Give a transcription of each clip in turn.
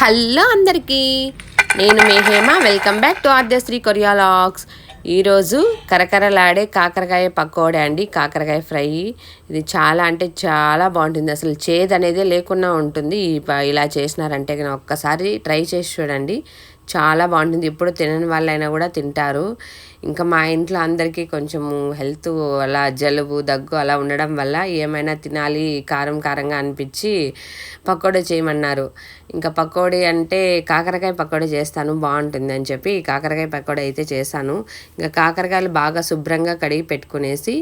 Hello అందరికీ నేను మీ Hema. Welcome back to Aadyasri Korea vlogs ఈరోజు కరకరలాడే కాకరకాయ పకోడే అండి కాకరకాయ ఫ్రై. ఇది చాలా అంటే చాలా బాగుంటుంది. అసలు చేదు అనేది లేకుండా ఉంటుంది. ఈ ఇలా చేసినారంటే ఒక్కసారి ట్రై చేసి చూడండి. చాలా బాగుంటుంది. ఇప్పుడు తినని వాళ్ళైనా కూడా తింటారు. ఇంకా మా ఇంట్లో అందరికీ కొంచెము హెల్త్ అలా జలుబు దగ్గు అలా ఉండడం వల్ల ఏమైనా తినాలి కారం కారంగా అనిపించి పకోడీ చేయమన్నారు. ఇంకా పకోడీ అంటే కాకరకాయ పకోడీ చేస్తాను బాగుంటుంది అని చెప్పి కాకరకాయ పకోడీ అయితే చేశాను. ఇంకా కాకరకాయలు బాగా శుభ్రంగా కడిగి పెట్టుకునేసి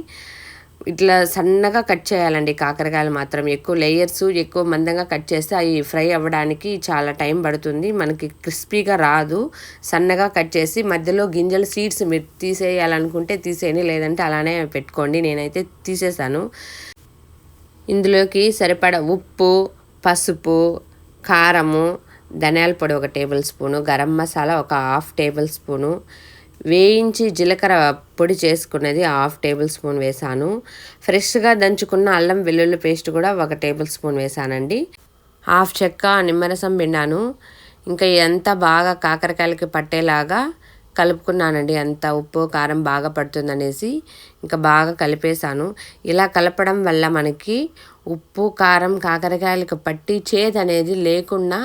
ఇట్లా సన్నగా కట్ చేయాలండి కాకరకాయలు మాత్రం. ఎక్కువ లేయర్స్ ఎక్కువ మందంగా కట్ చేస్తే అవి ఫ్రై అవ్వడానికి చాలా టైం పడుతుంది. మనకి క్రిస్పీగా రాదు. సన్నగా కట్ చేసి మధ్యలో గింజలు సీడ్స్ మీరు తీసేయాలనుకుంటే తీసేయండి. లేదంటే అలానే పెట్టుకోండి. నేనైతే తీసేసాను. ఇందులోకి సరిపడ ఉప్పు పసుపు కారము ధనియాల పొడి ఒక టేబుల్ స్పూను గరం మసాలా ఒక హాఫ్ టేబుల్ స్పూను వేయించి జీలకర్ర పొడి చేసుకునేది హాఫ్ టేబుల్ స్పూన్ వేశాను ఫ్రెష్గా దంచుకున్న అల్లం వెల్లుల్లి పేస్ట్ కూడా ఒక టేబుల్ స్పూన్ వేశానండి హాఫ్ చెక్క నిమ్మరసం పిండాను. ఇంకా ఎంత బాగా కాకరకాయలకి పట్టేలాగా కలుపుకున్నానండి. అంత ఉప్పు కారం బాగా పడుతుందనేసి ఇంకా బాగా కలిపేశాను. ఇలా కలపడం వల్ల మనకి ఉప్పు కారం కాకరకాయలకు పట్టి చేదు అనేది లేకుండా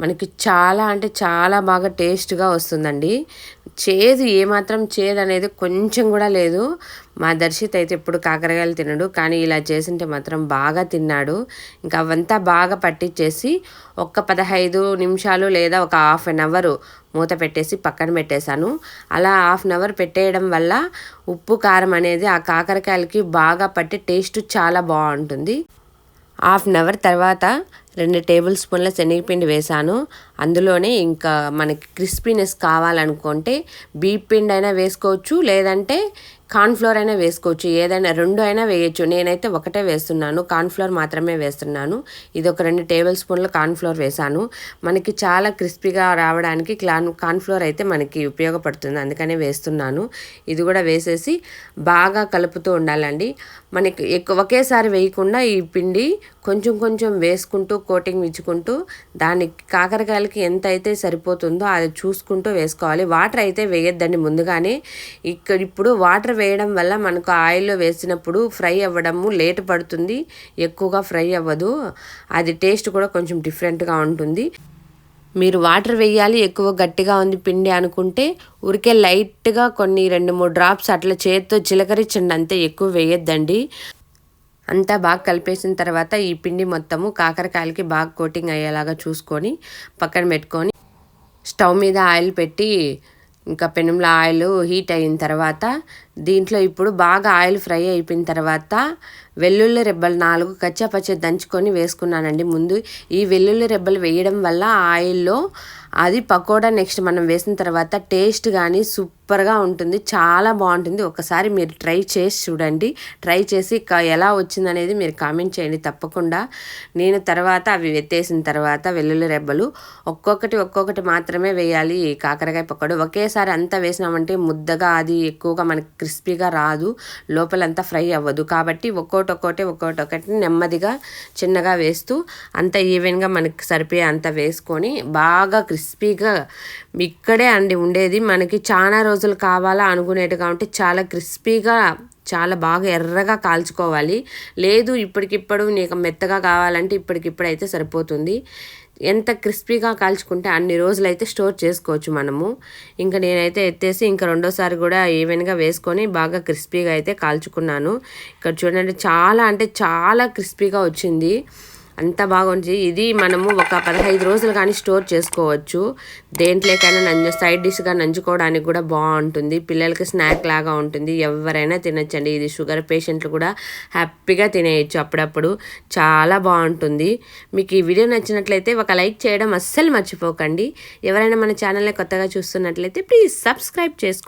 మనకి చాలా అంటే చాలా బాగా టేస్ట్గా వస్తుందండి. చేదు ఏమాత్రం చేదు అనేది కొంచెం కూడా లేదు. మా దర్శిత్ అయితే ఎప్పుడు కాకరకాయలు తినడు. కానీ ఇలా చేసింటే మాత్రం బాగా తిన్నాడు. ఇంకా అవంతా బాగా పట్టించేసి ఒక్క పదహైదు నిమిషాలు లేదా ఒక హాఫ్ అన్ అవర్ మూత పెట్టేసి పక్కన పెట్టేశాను. అలా హాఫ్ అన్ అవర్ పెట్టేయడం వల్ల ఉప్పు కారం అనేది ఆ కాకరకాయలకి బాగా పట్టి టేస్ట్ చాలా బాగుంటుంది. హాఫ్ అన్ అవర్ తర్వాత రెండు టేబుల్ స్పూన్ల శనగపిండి వేసాను అందులోనే ఇంకా మనకి క్రిస్పీనెస్ కావాలనుకుంటే బీప్ పిండి అయినా వేసుకోవచ్చు లేదంటే కార్న్ఫ్లోర్ అయినా వేసుకోవచ్చు ఏదైనా రెండు అయినా వేయచ్చు. నేనైతే ఒకటే వేస్తున్నాను కార్న్ఫ్లోర్ మాత్రమే వేస్తున్నాను. ఇది ఒక రెండు టేబుల్ స్పూన్ల కార్న్ఫ్లోర్ వేసాను మనకి చాలా క్రిస్పీగా రావడానికి క్లాన్ కార్న్ఫ్లోర్ అయితే మనకి ఉపయోగపడుతుంది అందుకనే వేస్తున్నాను. ఇది కూడా వేసేసి బాగా కలుపుతూ ఉండాలండి. మనకి ఎక్కువ ఒకేసారి వేయకుండా ఈ పిండి కొంచెం కొంచెం వేసుకుంటూ కోటింగ్ ఇచ్చుకుంటూ దానికి కాకరకాయలు కాకరకాయలకి ఎంత అయితే సరిపోతుందో అది చూసుకుంటూ వేసుకోవాలి. వాటర్ అయితే వేయొద్దండి ముందుగానే. ఇక్కడ ఇప్పుడు వాటర్ వేయడం వల్ల మనకు ఆయిల్లో వేసినప్పుడు ఫ్రై అవ్వడము లేట్ పడుతుంది. ఎక్కువగా ఫ్రై అవ్వదు. అది టేస్ట్ కూడా కొంచెం డిఫరెంట్గా ఉంటుంది. మీరు వాటర్ వేయాలి ఎక్కువ గట్టిగా ఉంది పిండి అనుకుంటే ఉరికే లైట్గా కొన్ని రెండు మూడు డ్రాప్స్ అట్లా చేత్తో చిలకరించండి అంతే ఎక్కువ వేయొద్దండి. అంతా బాగా కలిపేసిన తర్వాత ఈ పిండి మొత్తము కాకరకాయలకి బాగా కోటింగ్ అయ్యేలాగా చూసుకొని పక్కన పెట్టుకొని స్టవ్ మీద ఆయిల్ పెట్టి ఇంకా పెనంలో ఆయిల్ హీట్ అయిన తర్వాత దీంట్లో ఇప్పుడు బాగా ఆయిల్ ఫ్రై అయిపోయిన తర్వాత వెల్లుల్లి రెబ్బలు నాలుగు కచ్చాపచ్చ దంచుకొని వేసుకున్నానండి. ముందు ఈ వెల్లుల్లి రెబ్బలు వేయడం వల్ల ఆయిల్లో అది పకోడా నెక్స్ట్ మనం వేసిన తర్వాత టేస్ట్ కానీ సూపర్గా ఉంటుంది. చాలా బాగుంటుంది. ఒకసారి మీరు ట్రై చేసి చూడండి. ట్రై చేసి ఎలా ఎలా వచ్చిందనేది మీరు కామెంట్ చేయండి తప్పకుండా. నేను తర్వాత అవి వెత్తేసిన తర్వాత వెల్లుల్లి రెబ్బలు ఒక్కొక్కటి ఒక్కొక్కటి మాత్రమే వేయాలి. ఈ కాకరకాయ పకోడా. ఒకేసారి అంతా వేసినామంటే ముద్దగా అది ఎక్కువగా మనకి క్రిస్పీగా రాదు. లోపలంతా ఫ్రై అవ్వదు. కాబట్టి ఒక్కోటి ఒక్కోటి ఒక్కోటి ఒకటి నెమ్మదిగా చిన్నగా వేస్తూ అంత ఈవెన్గా మనకి సరిపోయే అంత వేసుకొని బాగా క్రిస్పీగా ఇక్కడే అండి ఉండేది. మనకి చాలా రోజులు కావాలా అనుకునేట్టుగా ఉంటే చాలా క్రిస్పీగా చాలా బాగా ఎర్రగా కాల్చుకోవాలి. లేదు ఇప్పటికిప్పుడు నీకు మెత్తగా కావాలంటే ఇప్పటికిప్పుడు అయితే సరిపోతుంది. ఎంత క్రిస్పీగా కాల్చుకుంటే అన్ని రోజులు అయితే స్టోర్ చేసుకోవచ్చు మనము. ఇంకా నేనైతే ఎత్తేసి ఇంకా రెండోసారి కూడా ఈవెన్గా వేసుకొని బాగా క్రిస్పీగా అయితే కాల్చుకున్నాను. ఇక్కడ చూడండి చాలా అంటే చాలా క్రిస్పీగా వచ్చింది. అంత బాగుంది. ఇది మనము ఒక పదహైదు రోజులు కానీ స్టోర్ చేసుకోవచ్చు. దేంట్లోకైనా నంజు సైడ్ డిష్గా నంచుకోవడానికి కూడా బాగుంటుంది. పిల్లలకి స్నాక్ లాగా ఉంటుంది. ఎవరైనా తినచ్చండి. ఇది షుగర్ పేషెంట్లు కూడా హ్యాపీగా తినేయచ్చు అప్పుడప్పుడు. చాలా బాగుంటుంది. మీకు ఈ వీడియో నచ్చినట్లయితే ఒక లైక్ చేయడం అస్సలు మర్చిపోకండి. ఎవరైనా మన ఛానల్ని కొత్తగా చూస్తున్నట్లయితే ప్లీజ్ సబ్స్క్రైబ్ చేసుకోండి